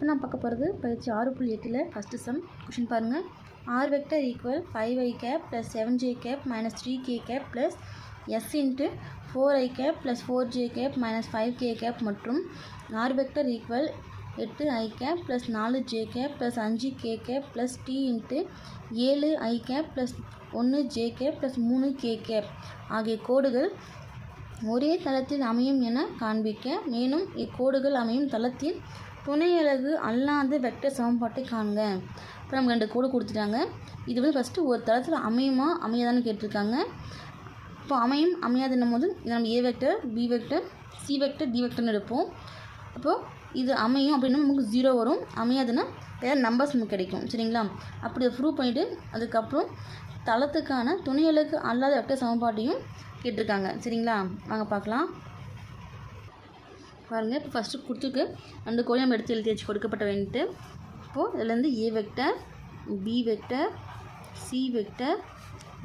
இப்போ நான் பார்க்க போகிறது பயிற்சி ஆறு புள்ளி எட்டில் ஃபஸ்ட்டு சம் கொஷின் பாருங்கள் R vector equal five I cap plus seven J cap minus three K cap plus S into four I cap plus four J cap minus five K cap மற்றும் R vector equal எட்டு I cap plus நாலு J cap plus அஞ்சு K cap plus T into ஏழு I cap plus ஒன்று J cap plus மூணு K cap ஆகிய கோடுகள் ஒரே தளத்தில் அமையும் என காண்பிக்க. மேலும் இக்கோடுகள் அமையும் தளத்தில் துணையலகு அல்லாத வெக்டர் சமன்பாட்டை காண்க. இப்போ நம்ம ரெண்டு கோடு கொடுத்துட்டாங்க. இது வந்து ஃபஸ்ட்டு ஒரு தளத்தில் அமையுமா அமையாதான்னு கேட்டிருக்காங்க. இப்போ அமையும் அமையாதுன்னும் போது இது நம்ம A vector B vector C vector D வெக்டர்னு எடுப்போம். அப்போது இது அமையும் அப்படின்னா நமக்கு ஜீரோ வரும். அமையாதுன்னா வேறு நம்பர்ஸ் நமக்கு கிடைக்கும். சரிங்களா? அப்படி ப்ரூவ் பண்ணிவிட்டு அதுக்கப்புறம் தளத்துக்கான துணையலுக்கு அல்லாத வெக்டர் சமன்பாட்டையும் கேட்டிருக்காங்க. சரிங்களா? வாங்க பார்க்கலாம். பாருங்கள் இப்போ ஃபஸ்ட்டு கொடுத்துருக்கு. அந்த கோழி நம்ம எடுத்து எழுதி வச்சு கொடுக்கப்பட்ட வேண்டிட்டு இப்போது இதுலேருந்து A vector B vector C vector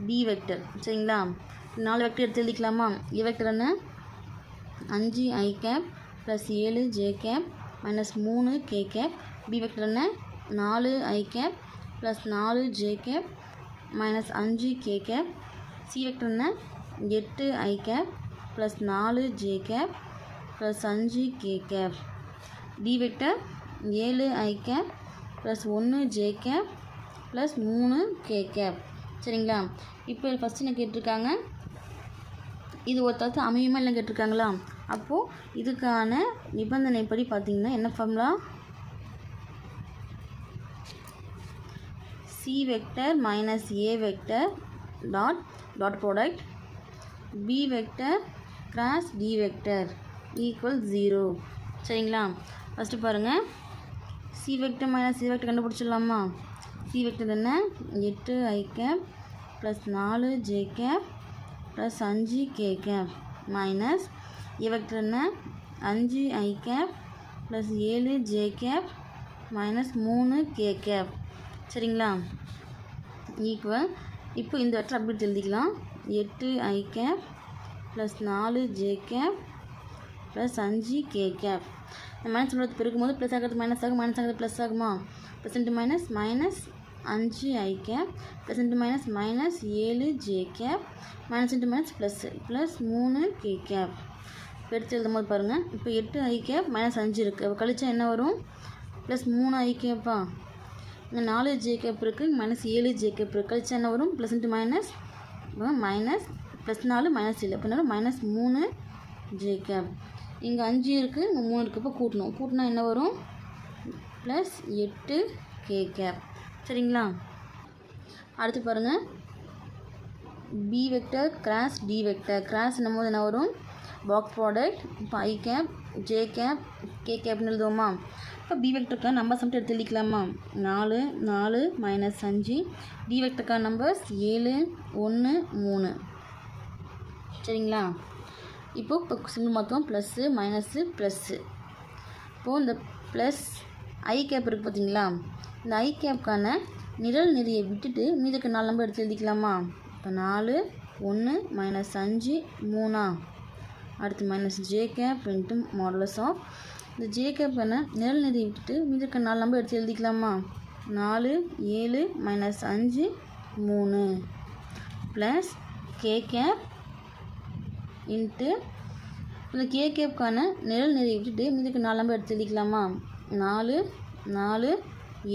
D vector சரிங்களா? நாலு வெக்டர் எடுத்து எழுதிக்கலாமா? ஏ வெக்டர் என்ன? அஞ்சு ஐ கேப் ப்ளஸ் ஏழு ஜே கேப் மைனஸ் மூணு கே கேப் பி வெக்டர் என்ன? நாலு ஐ கேப் ப்ளஸ் நாலு ஜே கேப் மைனஸ் அஞ்சு கே கேப் சி வெக்டர் என்ன? எட்டு ஐ கேப் ப்ளஸ் நாலு ஜே கேப் ப்ளஸ் அஞ்சு கே கேப் டி வெக்டர் ஏழு ஐ கேப் ப்ளஸ் ஒன்று ஜே கேப் ப்ளஸ் மூணு கே கேப் சரிங்களா? இப்போ ஃபஸ்ட்டு என்ன கேட்டிருக்காங்க? இது ஒரு தளத்து அமையுமா இல்லை கேட்டிருக்காங்களா? அப்போது இதுக்கான நிபந்தனைப்படி பார்த்தீங்கன்னா என்ன formula C vector minus A vector dot dot product B vector cross D vector equal zero சரிங்களா? ஃபஸ்ட்டு பாருங்கள் C vector minus C vector கண்டுபிடிச்சிடலாமா? C vector என்ன எட்டு ஐ கேப் ப்ளஸ் நாலு ஜே கேப் ப்ளஸ் அஞ்சு K cap minus A vector என்ன? அஞ்சு I cap plus ஏழு J cap minus மூணு கே கேப் சரிங்களா? ஈக்குவல் இப்போ இந்த வெக்டர் அப்படி எழுதிக்கலாம். எட்டு ஐ கேப் ப்ளஸ் நாலு ஜே கேப் ப்ளஸ் அஞ்சு கே கேப் மைனஸ் பண்ணுறது பெருக்கும் போது ப்ளஸ் ஆகிறது மைனஸ் ஆகும் மைனஸ் ஆகிறது ப்ளஸ் ஆகுமா? ப்ளஸ் இன்ட்டு மைனஸ் மைனஸ் அஞ்சு I cap plus into minus minus ஏழு J cap minus into minus plus plus மூணு கே கேப் எடுத்து எழுதும் போது பாருங்கள் இப்போ எட்டு ஐ கேப் மைனஸ் அஞ்சு இருக்குது அப்போ கழிச்சா என்ன வரும்? ப்ளஸ் மூணு ஐ கேப்பா இங்கே நாலு ஜே கேப் இருக்குது மைனஸ் ஏழு ஜே கேப் இருக்குது கழிச்சா என்ன வரும்? Plus into minus minus plus நாலு மைனஸ் ஏழு. அப்படின்னா மைனஸ் மூணு ஜே கேப் இங்கே அஞ்சு இருக்குது இங்கே மூணு இருக்குது இப்போ கூட்டணும். கூட்டினா என்ன வரும்? ப்ளஸ் எட்டு கே கேப் சரிங்களா? அடுத்து பாருங்கள் B vector cross D vector cross போது என்ன வரும்? பாக்ஸ் ப்ராடக்ட் இப்போ I cap J cap K கேப்னு எழுதுவோமா? இப்போ பி வெக்டருக்கான நம்பர்ஸ் மட்டும் எடுத்து எழுதிக்கலாமா? நாலு நாலு மைனஸ் அஞ்சு. டி வெக்டருக்கான நம்பர்ஸ் ஏழு ஒன்று மூணு. சரிங்களா? இப்போது இப்போ சிம்பிள் மொத்தம் ப்ளஸ்ஸு மைனஸு ப்ளஸ்ஸு இப்போது இந்த ப்ளஸ் ஐ கேப் இருக்குது பார்த்தீங்களா இந்த ஐ கேப்க்கான நிரல் நெறியை விட்டுட்டு மீதுக்கு நாலு நம்பர் எடுத்து எழுதிக்கலாமா? இப்போ நாலு ஒன்று மைனஸ் அஞ்சு மூணா. அடுத்து minus J cap into modulus of இந்த ஜே கேப்பான நிரல் நெறியை விட்டுட்டு மீதுக்கு நாலு நம்பர் எடுத்து எழுதிக்கலாமா? நாலு ஏழு மைனஸ் அஞ்சு மூணு. ப்ளஸ் கே கேப் இன்ட்டு இந்த கே கேப்க்கான நிழல் நிறைய விட்டுட்டு மீதுக்கு நாலு நம்பர் எடுத்து எழுதிக்கலாமா நாலு நாலு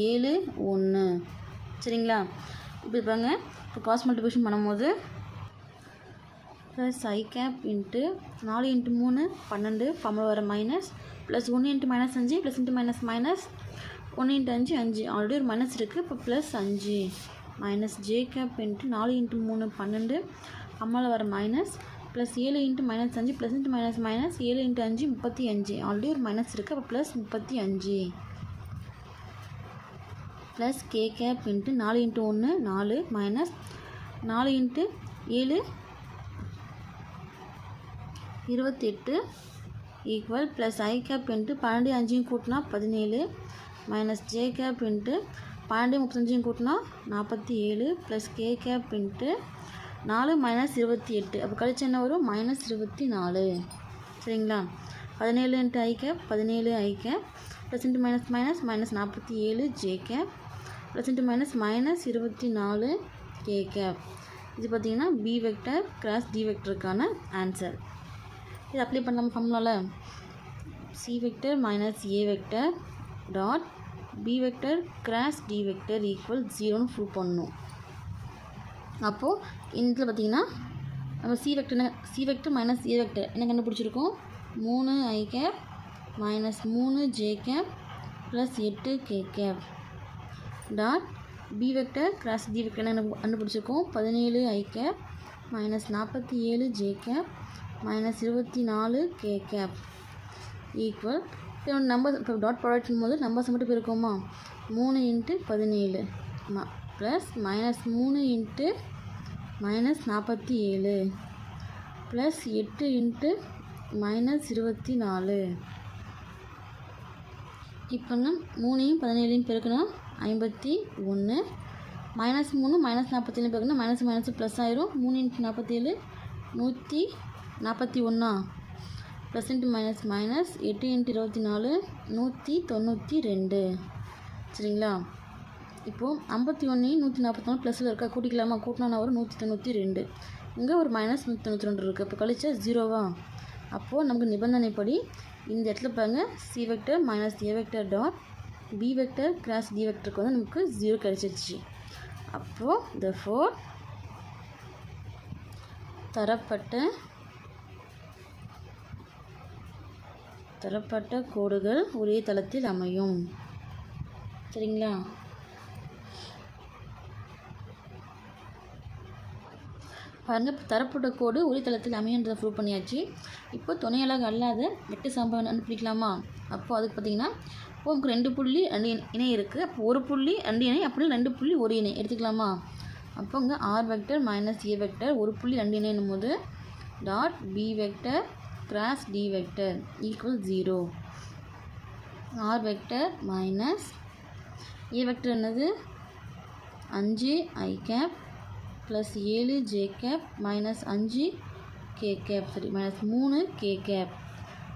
ஏழு ஒன்று சரிங்களா? இப்போ பாருங்க. இப்போ காஸ் மல்டிபிகேஷன் பண்ணும்போது ப்ளஸ் ஐ கேப் இன்ட்டு நாலு இன்ட்டு மூணு பன்னெண்டு ஃபார்மில் வர மைனஸ் ப்ளஸ் ஒன்று இன்ட்டு மைனஸ் அஞ்சு ப்ளஸ் இன்ட்டு மைனஸ் மைனஸ் ஒன்று இன்ட்டு அஞ்சு அஞ்சு. ஆல்ரெடி ஒரு மைனஸ் இருக்குது இப்போ ப்ளஸ் அஞ்சு. மைனஸ் ஜே கேப் இன்ட்டு நாலு இன்ட்டு மூணு பன்னெண்டு. அம்மாவில் வர மைனஸ் ப்ளஸ் ஏழு இன்ட்டு மைனஸ் அஞ்சு ப்ளஸ் இன்ட்டு மைனஸ் மைனஸ் ஏழு இன்ட்டு அஞ்சு முப்பத்தி அஞ்சு. ஆல்ரெடி ஒரு மைனஸ் இருக்குது அப்போ ப்ளஸ் முப்பத்தி அஞ்சு. ப்ளஸ் கே கேப் இன்ட்டு நாலு இன்ட்டு ஒன்று நாலு மைனஸ் நாலு இன்ட்டு ஏழு இருபத்தெட்டு equal plus I cap into பன்னெண்டு அஞ்சையும் கூட்டினா பதினேழு மைனஸ் ஜே கேப் இன்ட்டு பன்னெண்டு முப்பத்தஞ்சையும் கூட்டினா நாற்பத்தி ஏழு ப்ளஸ் கே கேப் இன்ட்டு நாலு மைனஸ் இருபத்தி எட்டு. அப்போ கழிச்சு என்ன வரும்? மைனஸ் இருபத்தி நாலு. சரிங்களா? பதினேழு இன்ட்டு ஐ கேப் பதினேழு I cap plus into minus minus minus நாற்பத்தி ஏழு J cap plus into minus minus இருபத்தி நாலு கே கேப் இது பார்த்தீங்கன்னா பி வெக்டர் கிராஸ் டி வெக்டருக்கான ஆன்சர் இது அப்ளை பண்ணாமல் ஃபார்முலாவில் C vector minus A vector dot B vector cross D vector equal ஜீரோன்னு ப்ரூவ் பண்ணணும். அப்போது இதில் பார்த்தீங்கன்னா நம்ம C vector C vector minus A vector என்ன கண்டுபிடிச்சிருக்கோம்? மூணு ஐ கேப் மைனஸ் மூணு ஜே கேப் ப்ளஸ் எட்டு K cap dot B vector cross D vector என்ன கண்டுபிடிச்சிருக்கோம். பதினேழு ஐ கேப் மைனஸ் நாற்பத்தி ஏழு ஜே கேப் மைனஸ் இருபத்தி நாலு கே கேப் ஈக்குவல் இப்போ நம்பர் இப்போ டாட் ப்ராடக்ட் போது நம்பர்ஸ் மட்டும் இருக்குமா மூணு இன்ட்டு பதினேழு. ஆமாம் ப்ளஸ் மைனஸ் மூணு இன்ட்டு மைனஸ் நாற்பத்தி ஏழு ப்ளஸ் எட்டு இன்ட்டு மைனஸ் இருபத்தி நாலு. இப்போங்க மூணையும் பதினேழையும் பெருக்கணும். ஐம்பத்தி ஒன்று மைனஸ் மூணு மைனஸ் நாற்பத்தேழு பெருக்கணும். மைனஸ் மைனஸ் ப்ளஸ் ஆயிரும். மூணு இன்ட்டு நாற்பத்தேழு நூற்றி நாற்பத்தி ஒன்றா ப்ளஸ் இன்ட்டு மைனஸ் மைனஸ் எட்டு இன்ட்டு இருபத்தி நாலு நூற்றி தொண்ணூற்றி ரெண்டு. சரிங்களா? இப்போது ஐம்பத்தி ஒன்று நூற்றி நாற்பத்தொன்று ப்ளஸில் இருக்கா கூட்டிக்கலாமா? கூட்டினா ஒரு நூற்றி தொண்ணூற்றி ரெண்டு. இங்கே ஒரு மைனஸ் நூற்றி தொண்ணூற்றி ரெண்டு இருக்குது இப்போ கழிச்சா ஜீரோவா அப்போது நமக்கு நிபந்தனைப்படி இந்த இடத்துல பாருங்க C vector minus A vector dot B vector cross D வெக்டருக்கு வந்து நமக்கு ஜீரோ கிடச்சிருச்சு. அப்போது த ஃபோர் தரப்பட்ட தரப்பட்ட கோடுகள் ஒரே தளத்தில் அமையும். சரிங்களா? பாருங்கள் தரப்பட்ட கோடு ஒரே தளத்தில் அமையன்றதை ப்ரூவ் பண்ணியாச்சு. இப்போ துணையலகு அல்லாத வெட்டு சம்பவம் கண்டுபிடிக்கலாமா அப்போது அதுக்கு பார்த்தீங்கன்னா இப்போ உங்களுக்கு ரெண்டு புள்ளி ரெண்டு இணை- இருக்குது அப்போ ஒரு புள்ளி ரெண்டு இணை அப்படியே ரெண்டு புள்ளி ஒரு இணை. எடுத்துக்கலாமா? அப்போ இங்கே R vector minus A vector ஒரு புள்ளி ரெண்டு இணைன்னும் போது dot B vector cross D vector equal zero R vector minus A vector என்னது? அஞ்சு ஐ கேப் ப்ளஸ் ஏழு ஜே கேப் மைனஸ் அஞ்சு கே கேப் சரி மைனஸ் மூணு K cap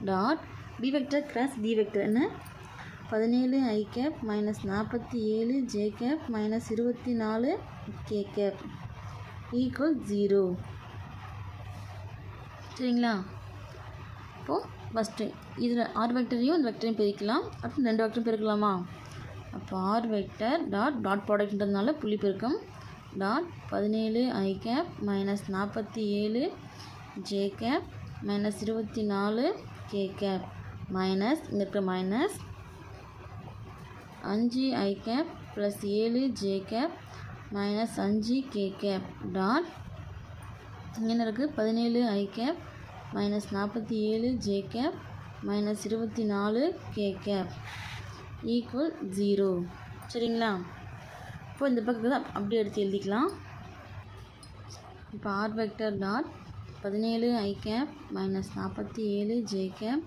dot B vector cross D வெக்டர்னு பதினேழு ஐ கேப் மைனஸ் நாற்பத்தி ஏழு J cap minus இருபத்தி நாலு கே கேப் ஈக்குவல் ஜீரோ சரிங்களா? இப்போது ஃபஸ்ட்டு இதில் ஆர் வெக்டரையும் இந்த வெக்டரையும் பிரிக்கலாம். அப்புறம் ரெண்டு வெக்டரும் பெருக்கலாமா? அப்போ ஆர் வெக்டர் டாட் டாட் ப்ராடக்ட்ன்றதுனால புள்ளி பெருக்கம் டாட் பதினேழு ஐ கேப் மைனஸ் நாற்பத்தி ஏழு ஜே கேப் மைனஸ் இருபத்தி நாலு கே கேப் மைனஸ் இங்கே இருக்கிற மைனஸ் அஞ்சு ஐ கேப் ப்ளஸ் ஏழு ஜே கேப் மைனஸ் அஞ்சு கே கேப் டாட் என்ன இருக்குது பதினேழு ஐ கேப் மைனஸ் நாற்பத்தி ஏழு ஜே கேப் மைனஸ் இருபத்தி நாலு கே கேப் ஈக்குவல் ஜீரோ சரிங்களா? அப்போ இந்த பக்கத்தில் அப் அப்படியே எடுத்து எழுதிக்கலாம். இப்போ ஆர் வெக்டர் டாட் பதினேழு ஐ கேப் மைனஸ் நாற்பத்தி ஏழு ஜே கேப்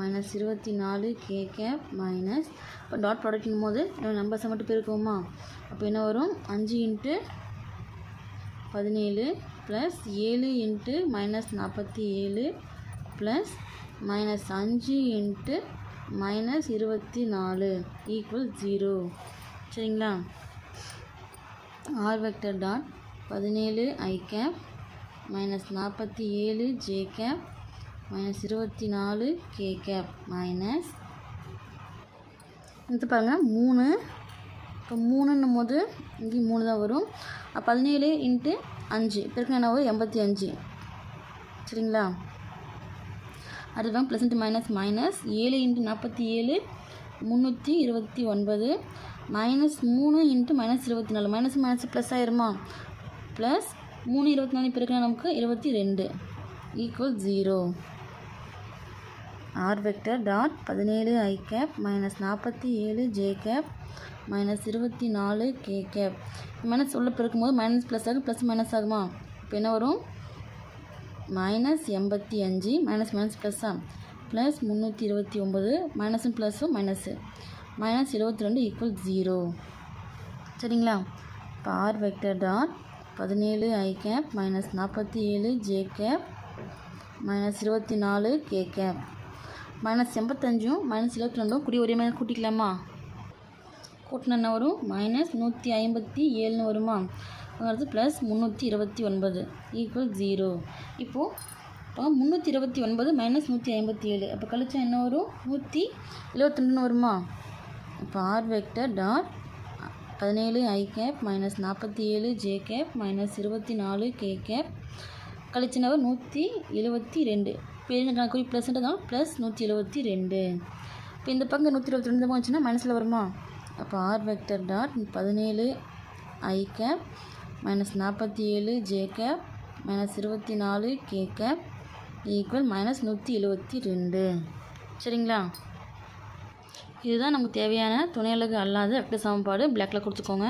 மைனஸ் இருபத்தி நாலு கே கேப் மைனஸ் இப்போ டாட் ப்ராடக்ட்னும் போது நம்பர்ஸை மட்டும் பெருக்குவோமா? அப்போ என்ன வரும்? அஞ்சு இன்ட்டு பதினேழு ப்ளஸ் ஏழு இன்ட்டு மைனஸ் நாற்பத்தி ஏழு ப்ளஸ் மைனஸ் அஞ்சு இன்ட்டு மைனஸ் இருபத்தி நாலு ஈக்குவல் ஜீரோ சரிங்களா? ஆர் வெக்டர் டாட் பதினேழு ஐ கேப் மைனஸ் நாற்பத்தி ஏழு ஜே கேப் மைனஸ் இருபத்தி நாலு கே கேப் மைனஸ் எடுத்து பாருங்கள் மூணு. இப்போ மூணுன்னும் போது இங்கே மூணு தான் வரும். பதினேழு இன்ட்டு அஞ்சு. பிறகு என்ன வரும் எண்பத்தி அஞ்சு. சரிங்களா? அதுதான் ப்ளஸ் இன்ட்டு மைனஸ் மைனஸ் ஏழு இன்ட்டு நாற்பத்தி ஏழு முந்நூற்றி இருபத்தி ஒன்பது. மைனஸ் மூணு இன்ட்டு மைனஸ் இருபத்தி நாலு மைனஸ் மைனஸ் ப்ளஸ் ஆயிருமா? ப்ளஸ் மூணு இருபத்தி நாலு பெருக்கினா நமக்கு இருபத்தி ரெண்டு equal zero R vector dot பதினேழு ஐ கேப் மைனஸ் நாற்பத்தி ஏழு ஜே கேப் மைனஸ் இருபத்தி நாலு கே கேப் மைனஸ் உள்ள பெருக்கும்போது மைனஸ் ப்ளஸ் ஆகும் ப்ளஸ் மைனஸ் ஆகுமா? இப்போ என்ன வரும்? மைனஸ் எண்பத்தி அஞ்சு மைனஸ் மைனஸ் ப்ளஸ்ஸா ப்ளஸ் முந்நூற்றி இருபத்தி ஒம்பது மைனஸும் ப்ளஸ்ஸும் மைனஸு மைனஸ் இருபத்தி ரெண்டு ஈக்குவல் ஜீரோ சரிங்களா? இப்போ ஆர் வெக்டர் டாட் பதினேழு ஐ கேப் மைனஸ் நாற்பத்தி ஏழு ஜே கேப் மைனஸ் இருபத்தி நாலு கே கேப் மைனஸ் எண்பத்தஞ்சும் மைனஸ் இருபத்தி ரெண்டும் குடி ஒரே மாதிரி கூட்டிக்கலாமா? கூட்டினா என்ன வரும்? மைனஸ் நூற்றி ஐம்பத்தி ஏழுன்னு வருமா? அடுத்து ப்ளஸ் முந்நூற்றி இருபத்தி ஒன்பது ஈக்குவல் ஜீரோ இப்போது இப்போ முந்நூற்றி இருபத்தி ஒன்பது மைனஸ் நூற்றி ஐம்பத்தி ஏழு. அப்போ கழிச்சா என்ன வரும்? நூற்றி எழுபத்திரெண்டுன்னு வருமா? இப்போ ஆர் வெக்டர் டாட் பதினேழு ஐ கேப் மைனஸ் நாற்பத்தி ஏழு ஜே கேப் மைனஸ் இருபத்தி நாலு கே கேப் கழிச்சினவர் நூற்றி எழுபத்தி ரெண்டு பெரிய கணக்கு ப்ளஸ்ன்றதால ப்ளஸ் நூற்றி எழுபத்தி ரெண்டு. இப்போ இந்த பக்கம் நூற்றி இருபத்தி ரெண்டு வந்துச்சுன்னா மைனஸில் வருமா? அப்போ ஆர் வெக்டர் டாட் பதினேழு ஐ கேப் மைனஸ் நாற்பத்தி ஏழு ஜே கேப் மைனஸ் இருபத்தி நாலு கே கேப் ஈக்குவல் மைனஸ் நூற்றி எழுபத்தி ரெண்டு. சரிங்களா? இதுதான் நமக்கு தேவையான துணை அலகு அல்லாத வெக்டர் சமன்பாடு. பிளாக்கில் கொடுத்துக்கோங்க.